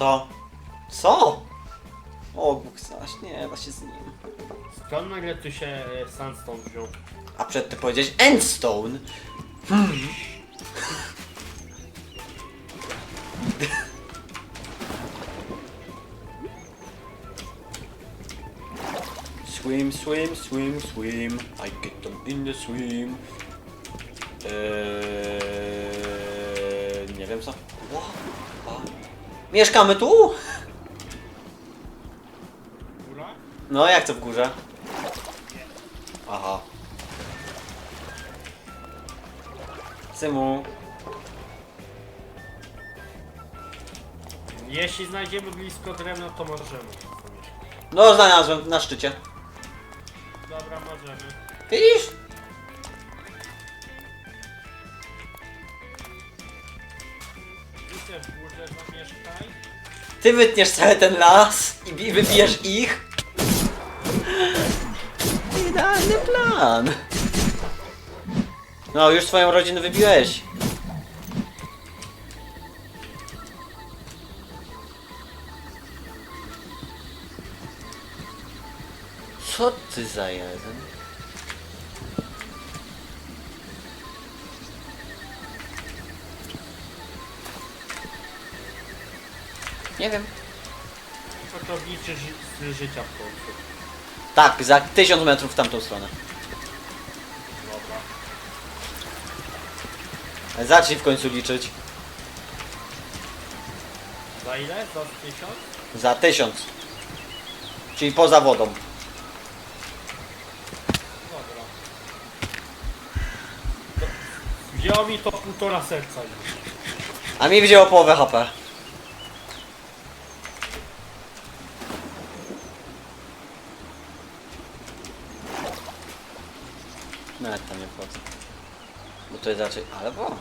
Co? Co? O, Bóg zaś, nie się z nim. Skąd nagle tu się e, sandstone wziął? A przed ty powiedziałeś Endstone? Swim, swim, swim, swim. I get them in the swim. Eee, nie wiem co. A. Mieszkamy tu? Góra? No, jak to w górze? Aha. Symu. Jeśli znajdziemy blisko drewna, to możemy. No, znalazłem na szczycie. Dobra, możemy. Widzisz? Ty wytniesz cały ten las i bi- wybijesz ich. Idealny plan. No, już swoją rodzinę wybiłeś. Co ty za jeden? Nie wiem. Co to liczy ży styl życia w końcu. Tak, za tysiąc metrów w tamtą stronę. Dobra. Zacznij w końcu liczyć. Za ile? Za tysiąc? Za tysiąc. Czyli poza wodą. Dobra. To Wzięło mi to półtora serca już. A mi wzięło połowę HP. Nawet tam nie wchodzę. Bo to jest raczej... Ale bo...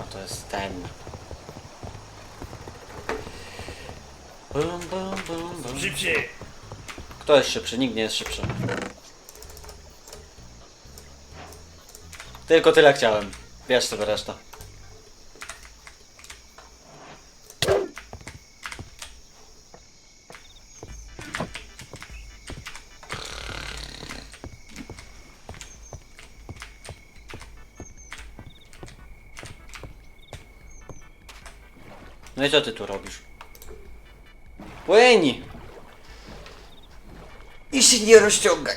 A to jest ten. Bum, bum, bum, bum. Szybciej! Kto jest szybszy? Nikt nie jest szybszy. Tylko tyle chciałem. Wiesz sobie reszta. No i co ty tu robisz? Płyń! I się nie rozciągaj.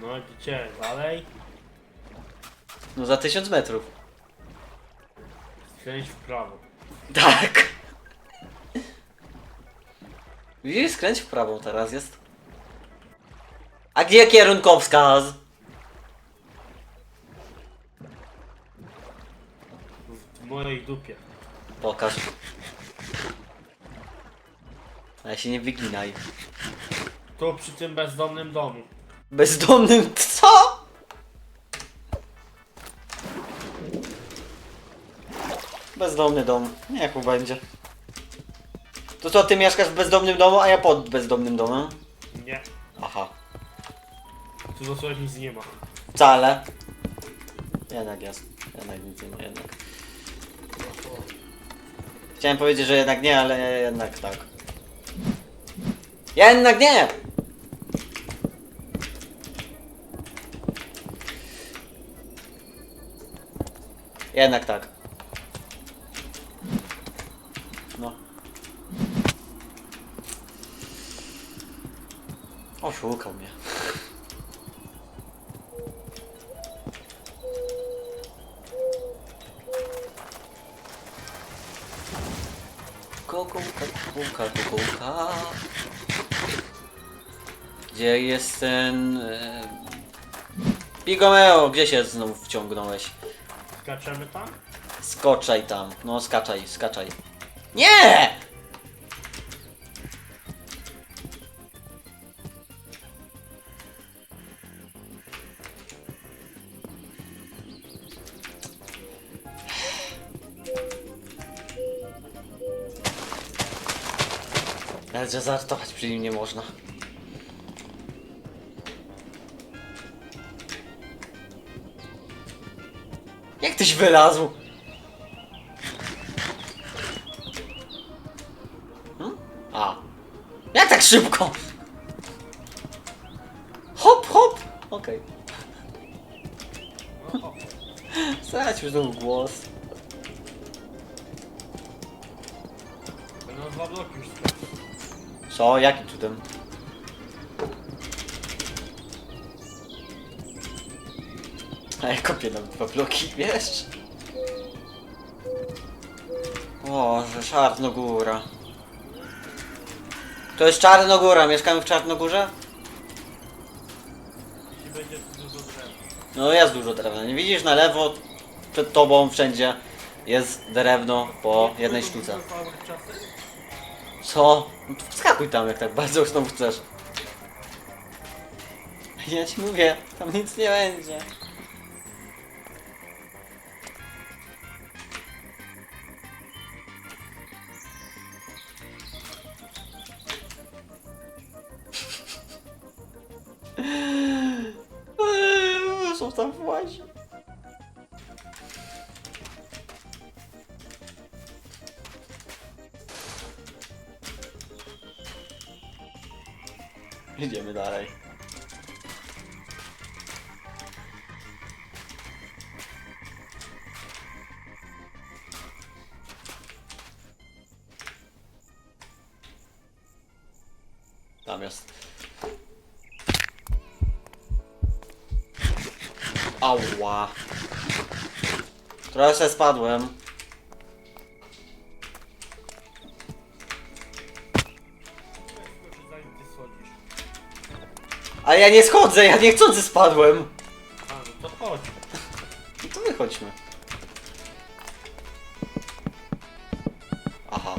No gdzie? Dalej? No za tysiąc metrów. Skręć w prawo. Tak. Widzisz, skręć w prawo teraz jest. A gdzie kierunkowskaz? W mojej dupie. Pokaż. Ale się nie wyginaj. Tu przy tym bezdomnym domu. Bezdomnym co? Bezdomny dom. Niech mu będzie. To co, ty mieszkasz w bezdomnym domu, a ja pod bezdomnym domem? Nie. Aha. Tu dosłownie nic nie ma. Wcale. Jednak jest. Jednak nic nie ma, jednak. Chciałem powiedzieć, że jednak nie, ale jednak tak. Jednak nie! Jednak tak. Oszukał mnie. Kukułka, kukułka, kukułka. Gdzie jest ten... E... Pigomeo, gdzie się znów wciągnąłeś? Skaczemy tam? Skoczaj tam. No, skaczaj, skaczaj. Nie! Że żartować przy nim nie można. Jak tyś wylazł? Hmm? A. Jak tak szybko? Hop, hop! Okej. No, o, Stracił znowu głos. Co? Jaki tutaj? A ja kopię nam dwa bloki, wiesz? O, że Czarnogóra. To jest Czarnogóra, mieszkamy w Czarnogórze? Jeśli będzie tu dużo drewna. No jest dużo drewna, nie widzisz na lewo, przed tobą wszędzie jest drewno po jednej sztuce. Co? No to wskakuj tam jak tak bardzo znowu chcesz. Ja ci mówię, tam nic nie będzie. Są tam właśnie. Idziemy dalej. Tam jest. Ała. Trochę spadłem. Ja nie schodzę, ja niechcący spadłem. A, no to chodź. No to wychodźmy. Aha.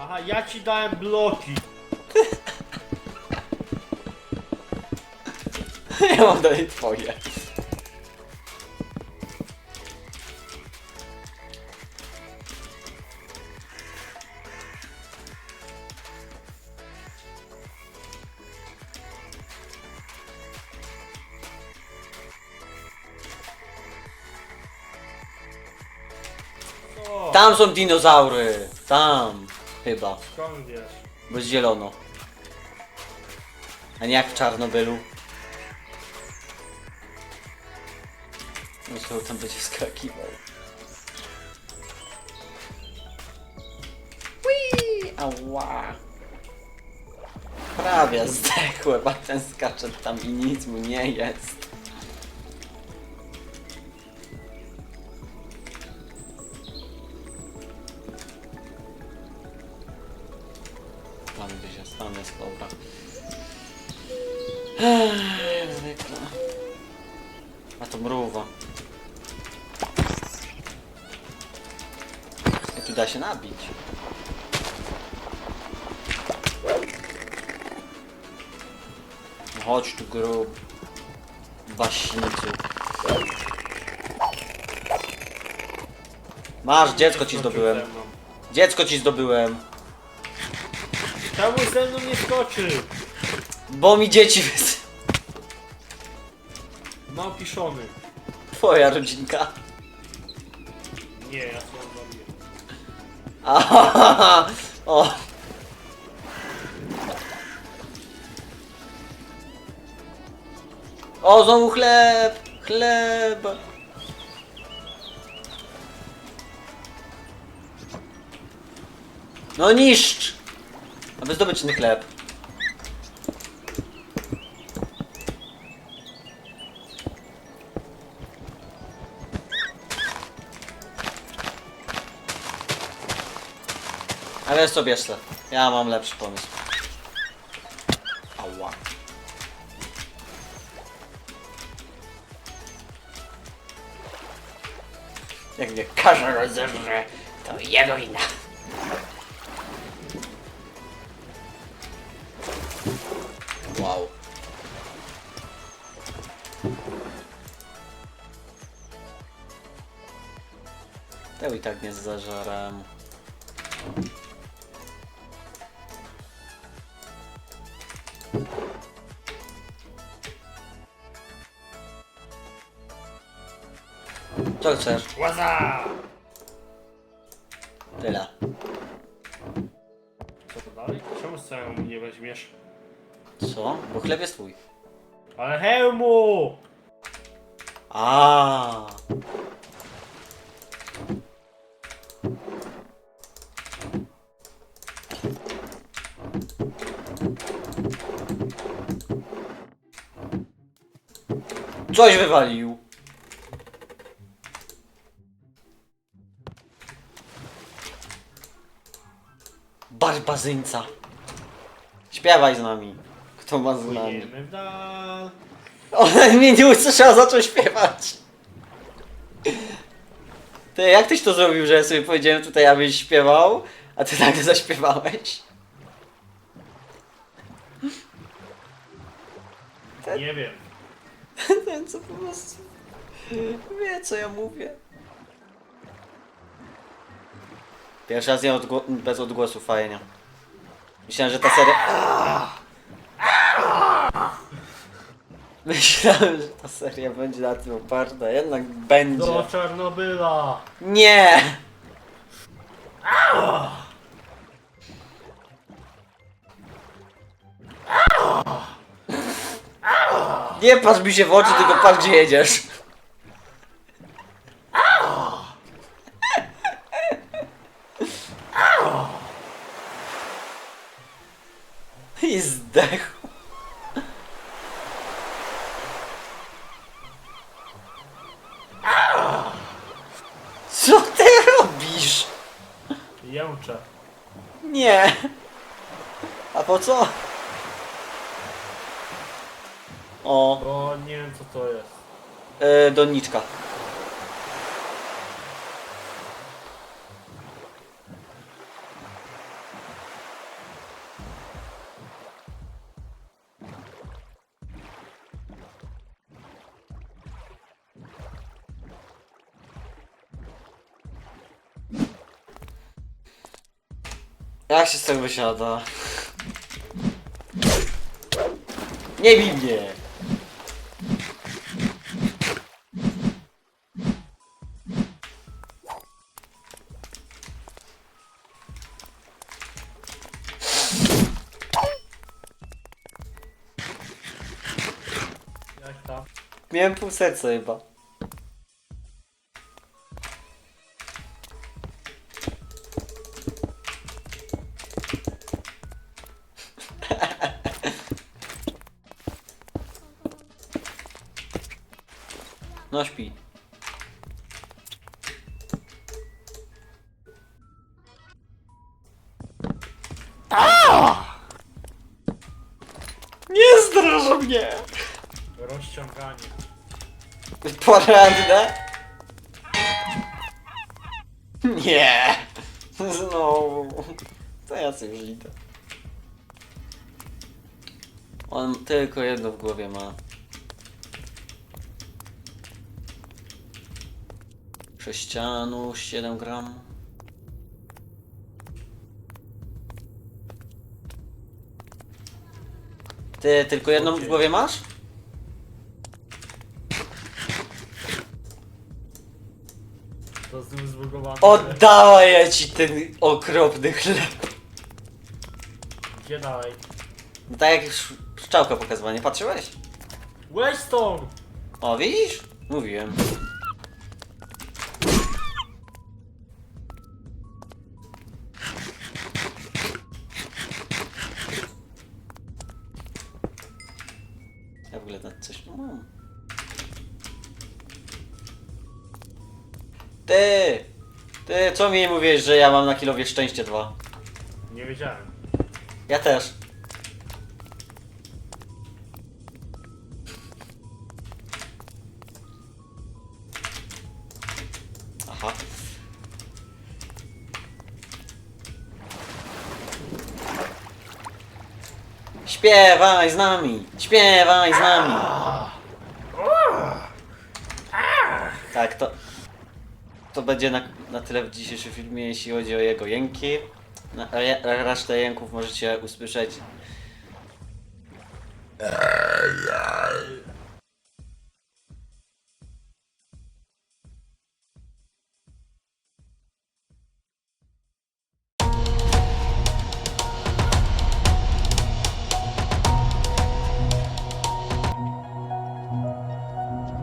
Aha, ja ci dałem bloki. Ja mam dalej twoje. Tam są dinozaury. Tam. Chyba. Skąd wiesz? Bo jest zielono. A nie jak w Czarnobylu. No to tam będzie wskakiwał. Whee! Ała. Prawie zdechłem, a ten skacze tam i nic mu nie jest. Się nabić. Chodź tu grób. Waśnicu. Masz, dziecko ci zdobyłem. Dziecko ci zdobyłem. Czemu ze mną nie skoczy? Bo mi dzieci wys... Małpiszony. Twoja rodzinka. Nie, ja sobie zrobię. Ahaha, o. O, znowu chleb! Chleb! No niszcz! Aby zdobyć ten chleb. Wiesz co, bierz se. Ja mam lepszy pomysł. Ała. Jak mnie każe rozerze, to jego wina. Wow. Ja i tak nie zażarem. Co chcesz? Łaza! Tyle. Co to dalej? Czemu samemu nie weźmiesz? Co? Bo chleb jest twój. Ale hełmu! A. Coś wywalił. Barbarzyńca. Śpiewaj z nami. Kto ma z nami? Płyniemy w dal. Ona mnie nie usłyszała, zaczął śpiewać. Ty, jak tyś to zrobił, że ja sobie powiedziałem tutaj, abyś śpiewał, a ty tak zaśpiewałeś? Nie wiem. Ten co po prostu wie, co ja mówię. Pierwszy raz nie odgło- bez odgłosu fajnie. Myślałem, że ta seria... Myślałem, że ta seria będzie na tym oparta, jednak będzie. Do Czarnobyla! Nie! Nie patrz mi się w oczy, tylko patrz gdzie jedziesz. I zdechł. Co ty robisz? Jęczę. Nie. A po co? O, Bo nie wiem co to jest. yy, doniczka. Jak się z tego wysiada? Nie bij mnie! Miałem pół serca chyba. No śpi. Nie zdraża mnie! Rozciąganie. Poranne? Nie! Znowu. To ja sobie już idę. On tylko jedno w głowie ma. Sześcianu, 7 gram. Ty tylko jedną w głowie masz? To ja ci ten okropny chleb. Gdzie dalej? No tak jak sz- szczałka pokazywała, nie patrzyłeś? Weston! O, widzisz? Mówiłem. Ty! Ty, co mi mówisz, że ja mam na kilowie szczęście dwa? Nie wiedziałem. Ja też. Aha. Śpiewaj z nami! Śpiewaj z nami! Tak, to to będzie na, na tyle w dzisiejszym filmie, jeśli chodzi o jego jęki. Na, resztę jęków możecie usłyszeć.